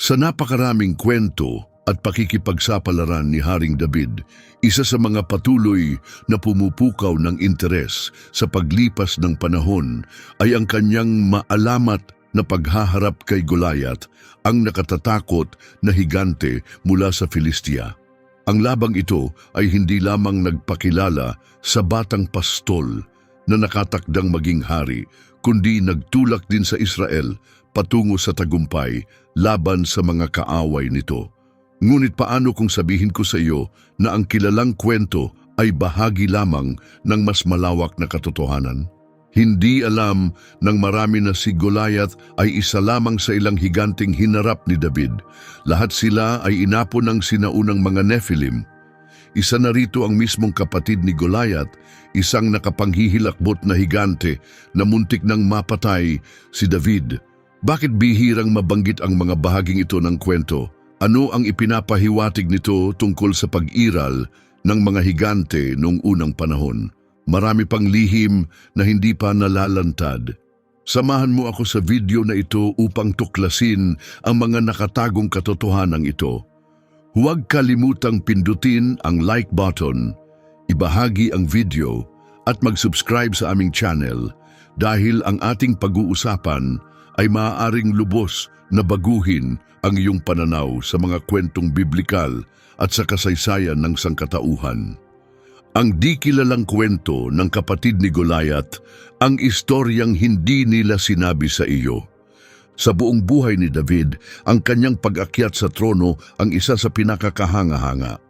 Sa napakaraming kwento at pakikipagsapalaran ni Haring David, isa sa mga patuloy na pumupukaw ng interes sa paglipas ng panahon ay ang kanyang maalamat na paghaharap kay Goliath, ang nakatatakot na higante mula sa Filistia. Ang labang ito ay hindi lamang nagpakilala sa batang pastol na nakatakdang maging hari, kundi nagtulak din sa Israel patungo sa tagumpay laban sa mga kaaway nito. Ngunit paano kung sabihin ko sa iyo na ang kilalang kwento ay bahagi lamang ng mas malawak na katotohanan? Hindi alam ng marami na si Goliath ay isa lamang sa ilang higanting hinarap ni David. Lahat sila ay inapo ng sinaunang mga Nephilim. Isa na rito ang mismong kapatid ni Goliath, isang nakapanghihilakbot na higante na muntik nang mapatay si David. Bakit bihirang mabanggit ang mga bahaging ito ng kwento? Ano ang ipinapahiwatig nito tungkol sa pag-iral ng mga higante noong unang panahon? Marami pang lihim na hindi pa nalalantad. Samahan mo ako sa video na ito upang tuklasin ang mga nakatagong katotohanan ito. Huwag kalimutang pindutin ang like button, ibahagi ang video at mag-subscribe sa aming channel dahil ang ating pag-uusapan ay maaaring lubos na baguhin ang iyong pananaw sa mga kwentong biblikal at sa kasaysayan ng sangkatauhan. Ang di kilalang kwento ng kapatid ni Goliath, ang istoryang hindi nila sinabi sa iyo. Sa buong buhay ni David, ang kanyang pag-akyat sa trono ang isa sa pinakakahanga-hanga.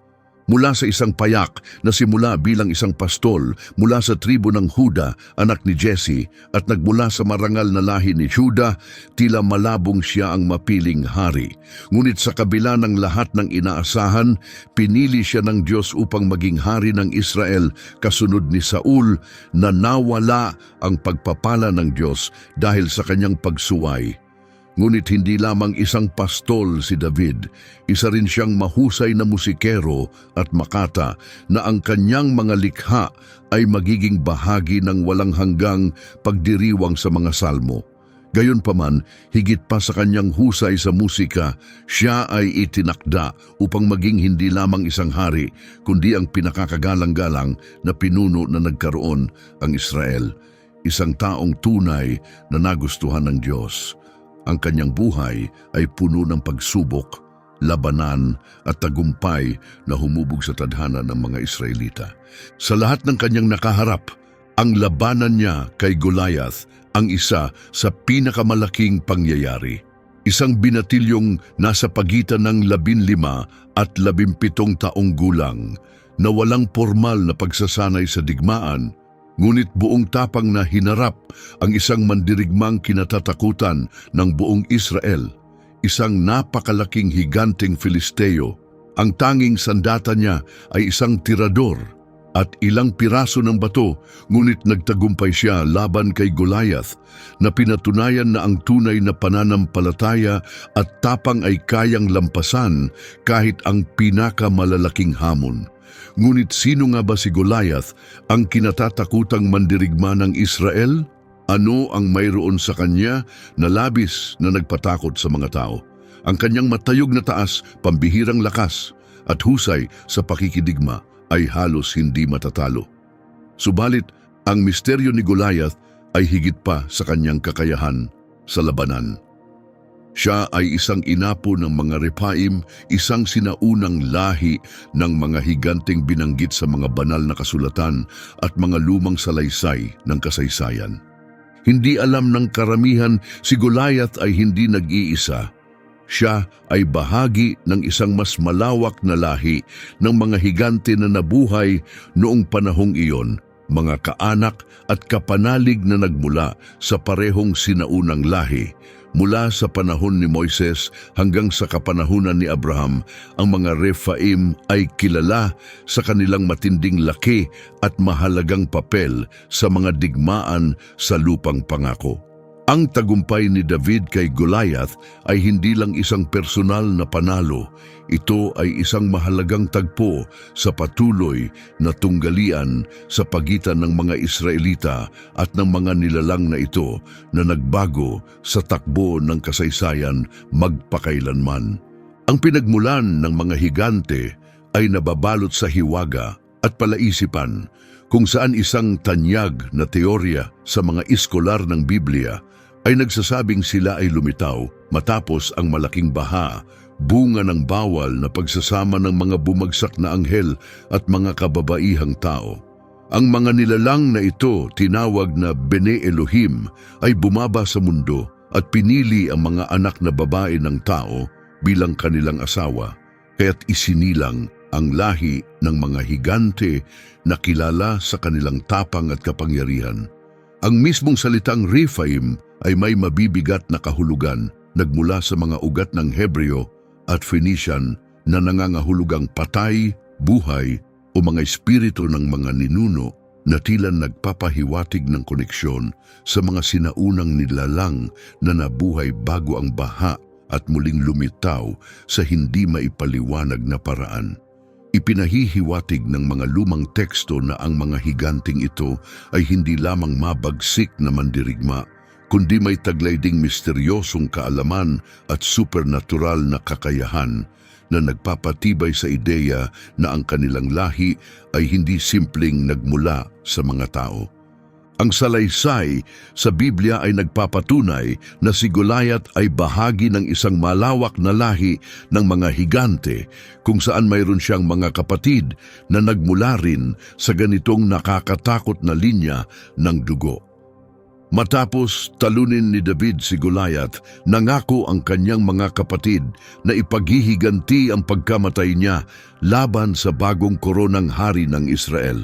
Mula sa isang payak na simula bilang isang pastol mula sa tribo ng Huda, anak ni Jesse, at nagmula sa marangal na lahi ni Juda, tila malabong siya ang mapiling hari. Ngunit sa kabila ng lahat ng inaasahan, pinili siya ng Diyos upang maging hari ng Israel kasunod ni Saul na nawala ang pagpapala ng Diyos dahil sa kanyang pagsuway. Ngunit hindi lamang isang pastol si David, isa rin siyang mahusay na musikero at makata na ang kanyang mga likha ay magiging bahagi ng walang hanggang pagdiriwang sa mga salmo. Gayunpaman, higit pa sa kanyang husay sa musika, siya ay itinakda upang maging hindi lamang isang hari, kundi ang pinakakagalang-galang na pinuno na nagkaroon ang Israel. Isang taong tunay na nagustuhan ng Diyos. Ang kanyang buhay ay puno ng pagsubok, labanan at tagumpay na humubog sa tadhana ng mga Israelita. Sa lahat ng kanyang nakaharap, ang labanan niya kay Goliath ang isa sa pinakamalaking pangyayari. Isang binatilyong nasa pagitan ng labinlima at labimpitong taong gulang na walang formal na pagsasanay sa digmaan ngunit buong tapang na hinarap ang isang mandirigmang kinatatakutan ng buong Israel, isang napakalaking higanteng Filisteo. Ang tanging sandata niya ay isang tirador at ilang piraso ng bato, ngunit nagtagumpay siya laban kay Goliath na pinatunayan na ang tunay na pananampalataya at tapang ay kayang lampasan kahit ang pinakamalalaking hamon. Ngunit sino nga ba si Goliath, ang kinatatakutang mandirigma ng Israel? Ano ang mayroon sa kanya na labis na nagpatakot sa mga tao? Ang kanyang matayog na taas, pambihirang lakas, at husay sa pakikidigma ay halos hindi matatalo. Subalit, ang misteryo ni Goliath ay higit pa sa kanyang kakayahan sa labanan. Siya ay isang inapo ng mga Repaim, isang sinaunang lahi ng mga higanting binanggit sa mga banal na kasulatan at mga lumang salaysay ng kasaysayan. Hindi alam ng karamihan si Goliath ay hindi nag-iisa. Siya ay bahagi ng isang mas malawak na lahi ng mga higante na nabuhay noong panahong iyon mga kaanak at kapanalig na nagmula sa parehong sinaunang lahi. Mula sa panahon ni Moises hanggang sa kapanahunan ni Abraham, ang mga Rephaim ay kilala sa kanilang matinding laki at mahalagang papel sa mga digmaan sa lupang pangako. Ang tagumpay ni David kay Goliath ay hindi lang isang personal na panalo, ito ay isang mahalagang tagpo sa patuloy na tunggalian sa pagitan ng mga Israelita at ng mga nilalang na ito na nagbago sa takbo ng kasaysayan magpakailanman. Ang pinagmulan ng mga higante ay nababalot sa hiwaga at palaisipan kung saan isang tanyag na teorya sa mga iskolar ng Biblia ay nagsasabing sila ay lumitaw matapos ang malaking baha, bunga ng bawal na pagsasama ng mga bumagsak na anghel at mga kababaihang tao. Ang mga nilalang na ito, tinawag na Bene Elohim, ay bumaba sa mundo at pinili ang mga anak na babae ng tao bilang kanilang asawa, kaya't isinilang ang lahi ng mga higante na kilala sa kanilang tapang at kapangyarihan. Ang mismong salitang Rephaim ay may mabibigat na kahulugan nagmula sa mga ugat ng Hebreo at Phoenician na nangangahulugang patay, buhay o mga espiritu ng mga ninuno na tila nagpapahiwatig ng koneksyon sa mga sinaunang nilalang na nabuhay bago ang baha at muling lumitaw sa hindi maipaliwanag na paraan. Ipinahihiwatig ng mga lumang teksto na ang mga higanting ito ay hindi lamang mabagsik na mandirigma, kundi may taglay ding misteryosong kaalaman at supernatural na kakayahan na nagpapatibay sa ideya na ang kanilang lahi ay hindi simpleng nagmula sa mga tao. Ang salaysay sa Biblia ay nagpapatunay na si Goliath ay bahagi ng isang malawak na lahi ng mga higante kung saan mayroon siyang mga kapatid na nagmula rin sa ganitong nakakatakot na linya ng dugo. Matapos talunin ni David si Goliath, nangako ang kanyang mga kapatid na ipaghihiganti ang pagkamatay niya laban sa bagong koronang hari ng Israel.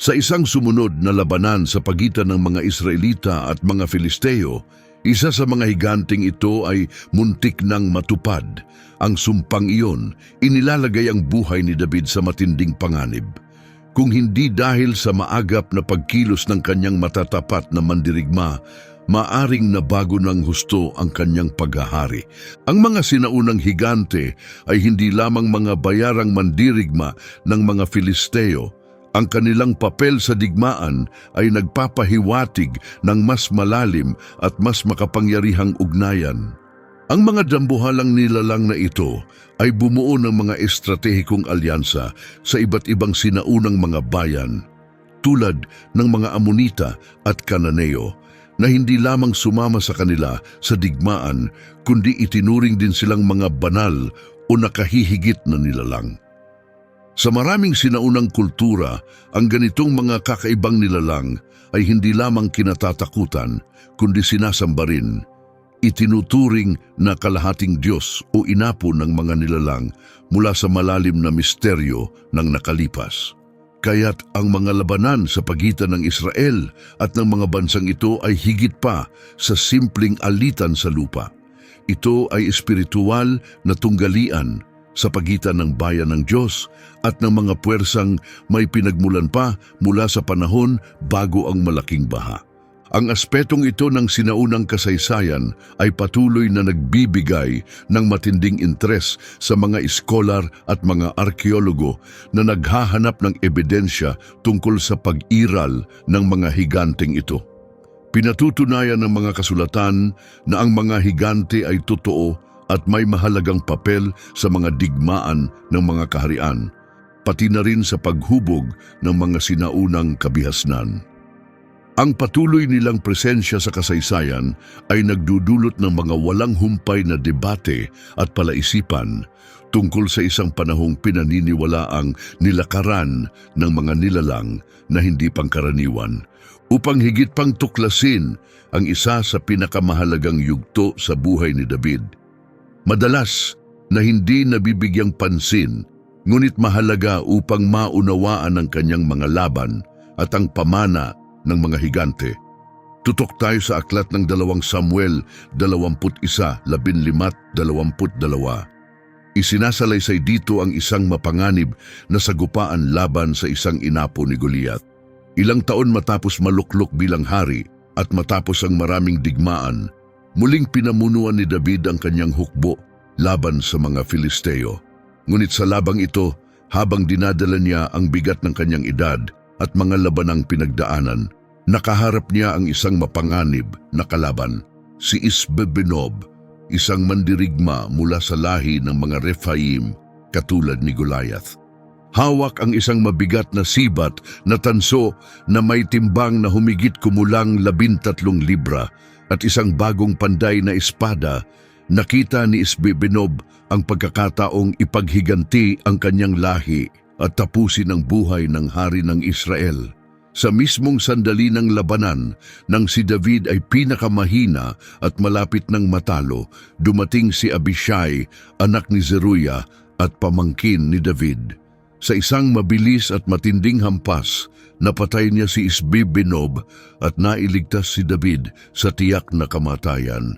Sa isang sumunod na labanan sa pagitan ng mga Israelita at mga Filisteo, isa sa mga higanting ito ay muntik nang matupad. Ang sumpang iyon, inilalagay ang buhay ni David sa matinding panganib. Kung hindi dahil sa maagap na pagkilos ng kanyang matatapat na mandirigma, maaring nabago ng husto ang kanyang paghahari. Ang mga sinaunang higante ay hindi lamang mga bayarang mandirigma ng mga Filisteo, ang kanilang papel sa digmaan ay nagpapahiwatig ng mas malalim at mas makapangyarihang ugnayan. Ang mga dambuhalang nilalang na ito ay bumuo ng mga estratehikong alyansa sa iba't ibang sinaunang mga bayan, tulad ng mga Amonita at Kananeo, na hindi lamang sumama sa kanila sa digmaan, kundi itinuring din silang mga banal o nakahihigit na nilalang. Sa maraming sinaunang kultura, ang ganitong mga kakaibang nilalang ay hindi lamang kinatatakutan, kundi sinasamba rin. Itinuturing na kalahating Diyos o inapo ng mga nilalang mula sa malalim na misteryo ng nakalipas. Kaya't ang mga labanan sa pagitan ng Israel at ng mga bansang ito ay higit pa sa simpleng alitan sa lupa. Ito ay espiritual na tunggalian sa pagitan ng bayan ng Diyos at ng mga puwersang may pinagmulan pa mula sa panahon bago ang malaking baha. Ang aspetong ito ng sinaunang kasaysayan ay patuloy na nagbibigay ng matinding interes sa mga iskolar at mga arkeologo na naghahanap ng ebidensya tungkol sa pag-iral ng mga higanteng ito. Pinatutunayan ng mga kasulatan na ang mga higante ay totoo at may mahalagang papel sa mga digmaan ng mga kaharian, pati na rin sa paghubog ng mga sinaunang kabihasnan. Ang patuloy nilang presensya sa kasaysayan ay nagdudulot ng mga walang humpay na debate at palaisipan tungkol sa isang panahong pinaniniwalaang nilakaran ng mga nilalang na hindi pangkaraniwan upang higit pang tuklasin ang isa sa pinakamahalagang yugto sa buhay ni David. Madalas na hindi nabibigyang pansin ngunit mahalaga upang maunawaan ang kanyang mga laban at ang pamana ng mga higante. Tutok tayo sa aklat ng dalawang Samuel 21, 15, Isinasalaysay dito ang isang mapanganib na sagupaan laban sa isang inapo ni Goliath. Ilang taon matapos maluklok bilang hari, At matapos ang maraming digmaan, muling pinamunuan ni David ang kanyang hukbo laban sa mga Filisteo. Ngunit sa labang ito, habang dinadala niya ang bigat ng kanyang edad at mga labanang pinagdaanan, nakaharap niya ang isang mapanganib na kalaban, si Isbebenob, isang mandirigma mula sa lahi ng mga Rephaim katulad ni Goliath. Hawak ang isang mabigat na sibat na tanso na may timbang na humigit kumulang labintatlong libra at isang bagong panday na espada, nakita ni Isbebenob ang pagkakataong ipaghiganti ang kanyang lahi at tapusin ang buhay ng hari ng Israel. Sa mismong sandali ng labanan, nang si David ay pinakamahina at malapit ng matalo, dumating si Abishai, anak ni Zeruya at pamangkin ni David. Sa isang mabilis at matinding hampas, napatay niya si Isbibinob at nailigtas si David sa tiyak na kamatayan.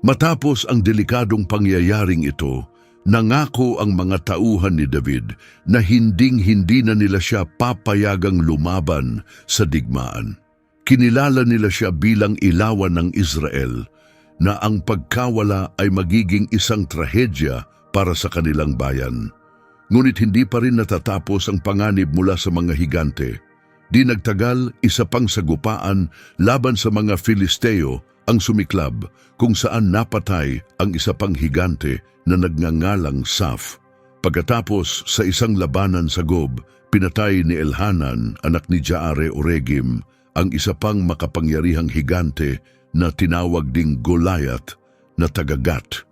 Matapos ang delikadong pangyayaring ito, nangako ang mga tauhan ni David na hinding-hindi na nila siya papayagang lumaban sa digmaan. Kinilala nila siya bilang ilawan ng Israel na ang pagkawala ay magiging isang trahedya para sa kanilang bayan. Ngunit hindi pa rin natatapos ang panganib mula sa mga higante. Di nagtagal, isa pang sagupaan laban sa mga Filisteo ang sumiklab kung saan napatay ang isa pang higante na nagngangalang Saf. Pagkatapos sa isang labanan sa Gob, pinatay ni Elhanan, anak ni Jaare Oregim, ang isa pang makapangyarihang higante na tinawag ding Goliath na tagagat.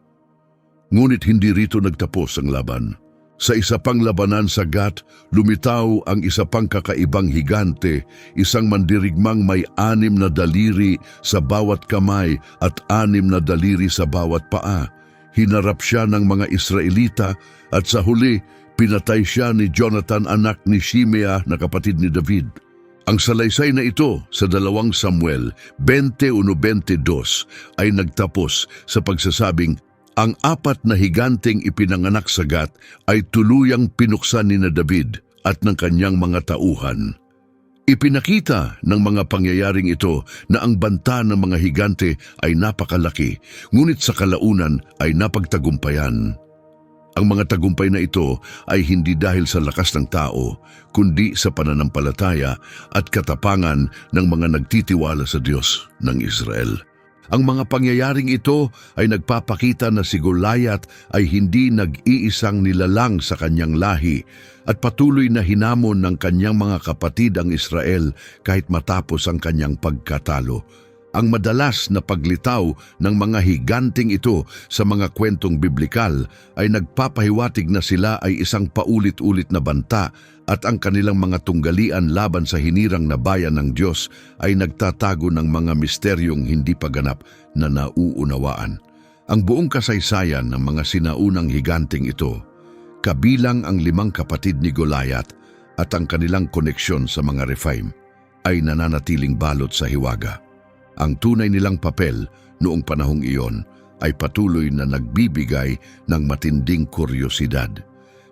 Ngunit hindi rito nagtapos ang laban. Sa isa pang labanan sa Gat, lumitaw ang isa pang kakaibang higante, isang mandirigmang may anim na daliri sa bawat kamay at anim na daliri sa bawat paa. Hinarap siya ng mga Israelita at sa huli, pinatay siya ni Jonathan anak ni Shimea na kapatid ni David. Ang salaysay na ito sa dalawang Samuel 21-22 ay nagtapos sa pagsasabing ang apat na higanteng ipinanganak sa Gat ay tuluyang pinuksan ni na David at ng kanyang mga tauhan. Ipinakita ng mga pangyayaring ito na ang banta ng mga higante ay napakalaki, ngunit sa kalaunan ay napagtagumpayan. Ang mga tagumpay na ito ay hindi dahil sa lakas ng tao, kundi sa pananampalataya at katapangan ng mga nagtitiwala sa Diyos ng Israel. Ang mga pangyayaring ito ay nagpapakita na si Goliath ay hindi nag-iisang nilalang sa kanyang lahi at patuloy na hinamon ng kanyang mga kapatid ang Israel kahit matapos ang kanyang pagkatalo. Ang madalas na paglitaw ng mga higanting ito sa mga kwentong biblikal ay nagpapahiwatig na sila ay isang paulit-ulit na banta at ang kanilang mga tunggalian laban sa hinirang na bayan ng Diyos ay nagtatago ng mga misteryong hindi pa ganap na nauunawaan. Ang buong kasaysayan ng mga sinaunang higanting ito, kabilang ang limang kapatid ni Goliath at ang kanilang koneksyon sa mga Rephaim, ay nananatiling balot sa hiwaga. Ang tunay nilang papel noong panahong iyon ay patuloy na nagbibigay ng matinding kuryosidad.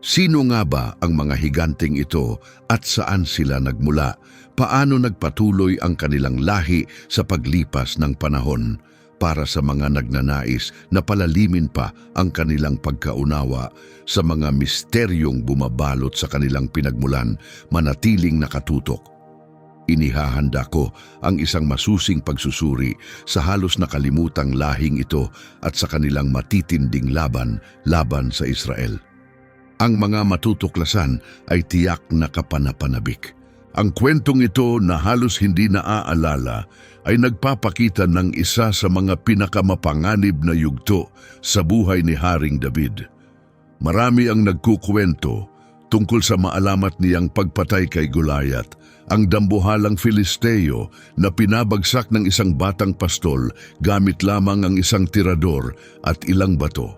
Sino nga ba ang mga higanting ito at saan sila nagmula? Paano nagpatuloy ang kanilang lahi sa paglipas ng panahon? Para sa mga nagnanais na palalimin pa ang kanilang pagkaunawa sa mga misteryong bumabalot sa kanilang pinagmulan, manatiling nakatutok Inihahanda ko ang isang masusing pagsusuri sa halos nakalimutang lahing ito at sa kanilang matitinding laban laban sa Israel. Ang mga matutuklasan ay tiyak na kapanapanabik. Ang kwentong ito na halos hindi naaalala ay nagpapakita ng isa sa mga pinakamapanganib na yugto sa buhay ni Haring David. Marami ang nagkukwento tungkol sa maalamat niyang pagpatay kay Goliath, ang dambuhalang Filisteo na pinabagsak ng isang batang pastol gamit lamang ang isang tirador at ilang bato.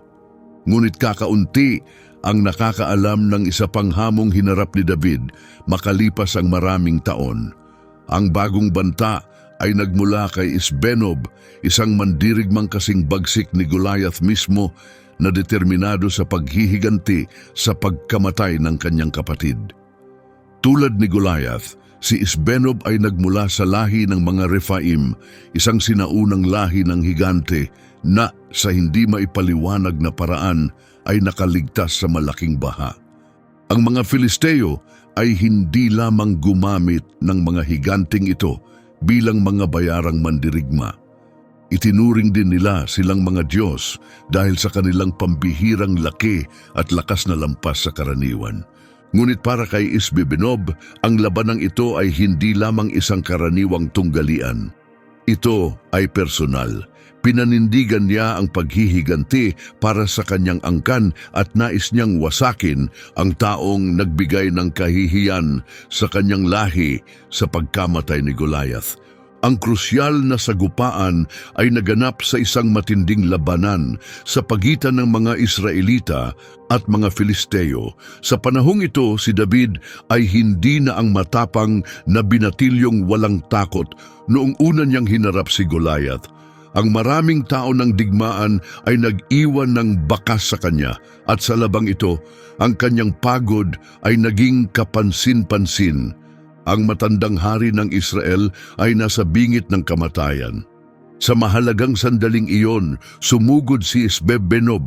Ngunit kakaunti ang nakakaalam ng isa pang hamong hinarap ni David makalipas ang maraming taon. Ang bagong banta ay nagmula kay Isbenob, isang mandirigmang kasing bagsik ni Goliath mismo na determinado sa paghihiganti sa pagkamatay ng kanyang kapatid. Tulad ni Goliath, Si Isbenob ay nagmula sa lahi ng mga Rephaim, isang sinaunang lahi ng higante na sa hindi maipaliwanag na paraan ay nakaligtas sa malaking baha. Ang mga Filisteo ay hindi lamang gumamit ng mga higanting ito bilang mga bayarang mandirigma. Itinuring din nila silang mga Diyos dahil sa kanilang pambihirang laki at lakas na lampas sa karaniwan. Ngunit para kay Isbibinob, ang labanang ito ay hindi lamang isang karaniwang tunggalian. Ito ay personal. Pinanindigan niya ang paghihiganti para sa kanyang angkan at nais niyang wasakin ang taong nagbigay ng kahihiyan sa kanyang lahi sa pagkamatay ni Goliath. Ang krusyal na sagupaan ay naganap sa isang matinding labanan sa pagitan ng mga Israelita at mga Filisteo. Sa panahong ito, si David ay hindi na ang matapang na binatilyong walang takot noong una niyang hinarap si Goliath. Ang maraming tao ng digmaan ay nag-iwan ng bakas sa kanya at sa labang ito, ang kanyang pagod ay naging kapansin-pansin. Ang matandang hari ng Israel ay nasa bingit ng kamatayan. Sa mahalagang sandaling iyon, sumugod si Isbebenob.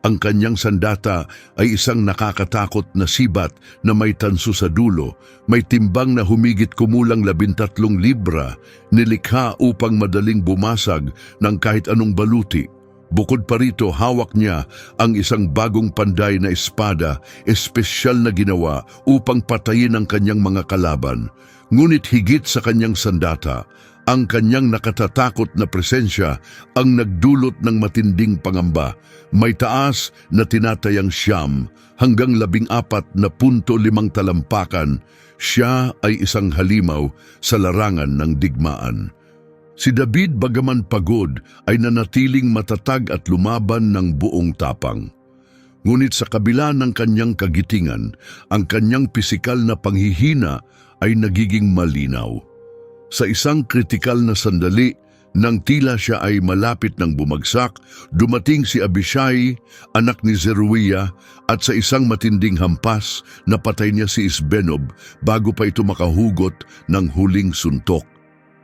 Ang kanyang sandata ay isang nakakatakot na sibat na may tanso sa dulo, may timbang na humigit kumulang labintatlong libra, nilikha upang madaling bumasag ng kahit anong baluti. Bukod pa rito, hawak niya ang isang bagong panday na espada, espesyal na ginawa upang patayin ang kanyang mga kalaban. Ngunit higit sa kanyang sandata, ang kanyang nakatatakot na presensya ang nagdulot ng matinding pangamba. May taas na tinatayang siyam hanggang labing apat na punto limang talampakan. Siya ay isang halimaw sa larangan ng digmaan. Si David bagaman pagod ay nanatiling matatag at lumaban ng buong tapang. Ngunit sa kabila ng kanyang kagitingan, ang kanyang pisikal na panghihina ay nagiging malinaw. Sa isang kritikal na sandali, nang tila siya ay malapit ng bumagsak, dumating si Abishai, anak ni Zeruiah, at sa isang matinding hampas, napatay niya si Isbenob bago pa ito makahugot ng huling suntok.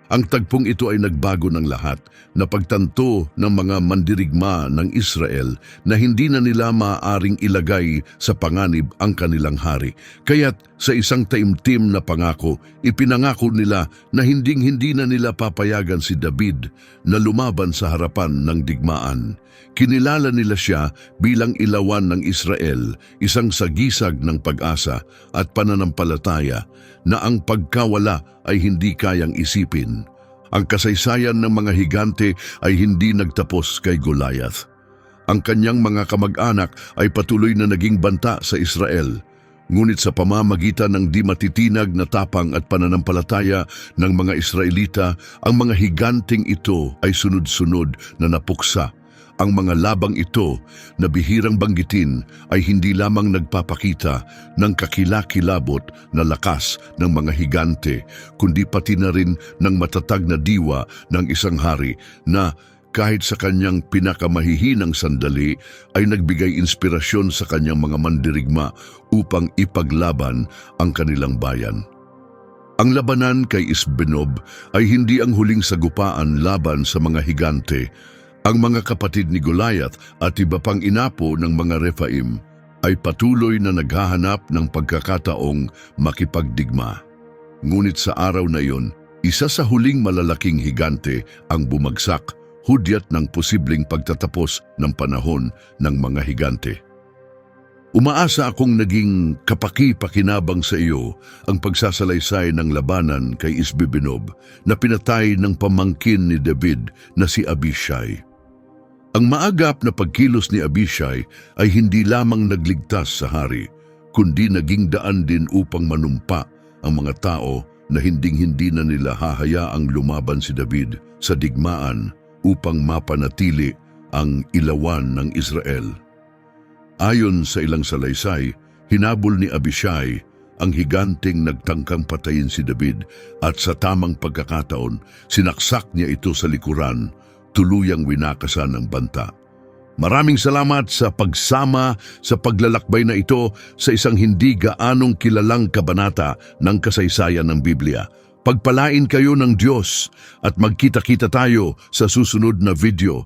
Ang tagpong ito ay nagbago ng lahat na pagtanto ng mga mandirigma ng Israel na hindi na nila maaaring ilagay sa panganib ang kanilang hari. Kaya't sa isang taimtim na pangako, ipinangako nila na hinding-hindi na nila papayagan si David na lumaban sa harapan ng digmaan. Kinilala nila siya bilang ilawan ng Israel, isang sagisag ng pag-asa at pananampalataya na ang pagkawala ay hindi kayang isipin. Ang kasaysayan ng mga higante ay hindi nagtapos kay Goliath. Ang kanyang mga kamag-anak ay patuloy na naging banta sa Israel. Ngunit sa pamamagitan ng di matitinag na tapang at pananampalataya ng mga Israelita, ang mga higanting ito ay sunod-sunod na napuksa ang mga labang ito na bihirang banggitin ay hindi lamang nagpapakita ng kakilakilabot na lakas ng mga higante, kundi pati na rin ng matatag na diwa ng isang hari na kahit sa kanyang pinakamahihinang sandali ay nagbigay inspirasyon sa kanyang mga mandirigma upang ipaglaban ang kanilang bayan. Ang labanan kay Isbenob ay hindi ang huling sagupaan laban sa mga higante, ang mga kapatid ni Goliath at iba pang inapo ng mga Rephaim ay patuloy na naghahanap ng pagkakataong makipagdigma. Ngunit sa araw na iyon, isa sa huling malalaking higante ang bumagsak, hudyat ng posibleng pagtatapos ng panahon ng mga higante. Umaasa akong naging kapaki-pakinabang sa iyo ang pagsasalaysay ng labanan kay Isbibinob na pinatay ng pamangkin ni David na si Abishai. Ang maagap na pagkilos ni Abishai ay hindi lamang nagligtas sa hari, kundi naging daan din upang manumpa ang mga tao na hinding-hindi na nila hahayaang lumaban si David sa digmaan upang mapanatili ang ilawan ng Israel. Ayon sa ilang salaysay, hinabol ni Abishai ang higanting nagtangkang patayin si David at sa tamang pagkakataon, sinaksak niya ito sa likuran tuluyang winakasan ng banta. Maraming salamat sa pagsama sa paglalakbay na ito sa isang hindi gaanong kilalang kabanata ng kasaysayan ng Biblia. Pagpalain kayo ng Diyos at magkita-kita tayo sa susunod na video.